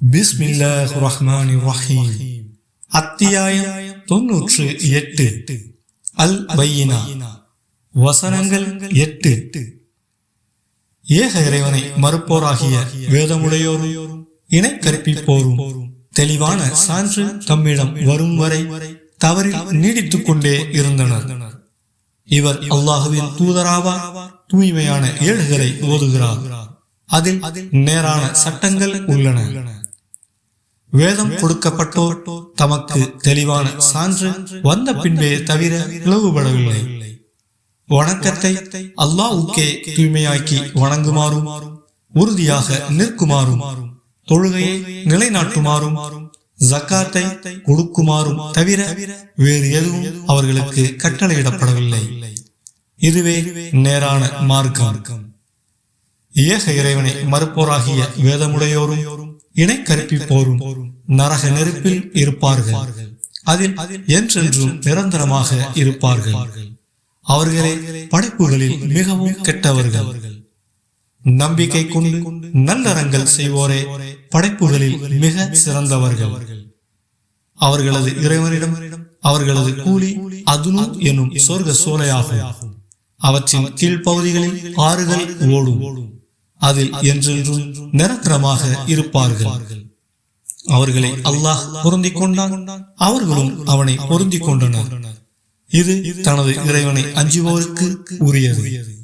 பிஸ்மில்லாஹ் ரஹ்மான் ரஹீம் அத்தியாயம் தொன்னூற்று எட்டு அல் பையினா வசனங்கள் எட்டு ஏக இறைவனை மறுப்போராகிய வேதமுடையோரும் இணை கற்பிப்போரும் தெளிவான சான்று தம்மிடம் வரும் வரை தவறில் நீடித்துக் கொண்டே இருந்தனர் இவர் அல்லாஹுவின் தூதராவார் தூய்மையான ஏடுகளை ஓதுகிறார் அதில் நேரான சட்டங்கள் உள்ளன வேதம் கொடுக்கப்பட்டோர் தமக்கு தெளிவான சான்று வந்த பின்பே தவிர பிளவுபடவில்லை. வணக்கத்தை அல்லாஹ்வுக்கே தூய்மையாக்கி வணங்குமாறும் உறுதியாக நிற்குமாறும் தொழுகையை நிலைநாட்டுமாறும் ஜக்காத்தை கொடுக்குமாறும் தவிர வேறு எதுவும் அவர்களுக்கு கட்டளையிடப்படவில்லை. இதுவே நேரான மார்க்கம். ஏக இறைவனை மறுப்போராகிய வேதமுடையோரும் இணை கற்பிப்போரும் நரக நெருப்பில் இருப்பார்கள். அதில் என்றென்றும் நிரந்தரமாக இருப்பார்கள். அவர்களே படைப்புகளில் மிகவும் கெட்டவர்கள். நம்பிக்கை கொண்டு நல்லறங்கள் செய்வோரே படைப்புகளில் மிக சிறந்தவர்கள். அவர்களது இறைவனிடம் அவர்களது கூலி அதுனு எனும் சொர்க்க சோலையாகும். அவற்றின் கீழ்ப்பகுதிகளில் ஆறுகள் ஓடும். அதில் என்றென்றும் நிரந்தரமாக இருப்பார்கள். அவர்களை அல்லாஹ் பொருந்திக் கொண்டான். அவர்களும் அவனை பொருந்திக் கொண்டனர். இது தனது இறைவனை அஞ்சுபவருக்கு உரியது.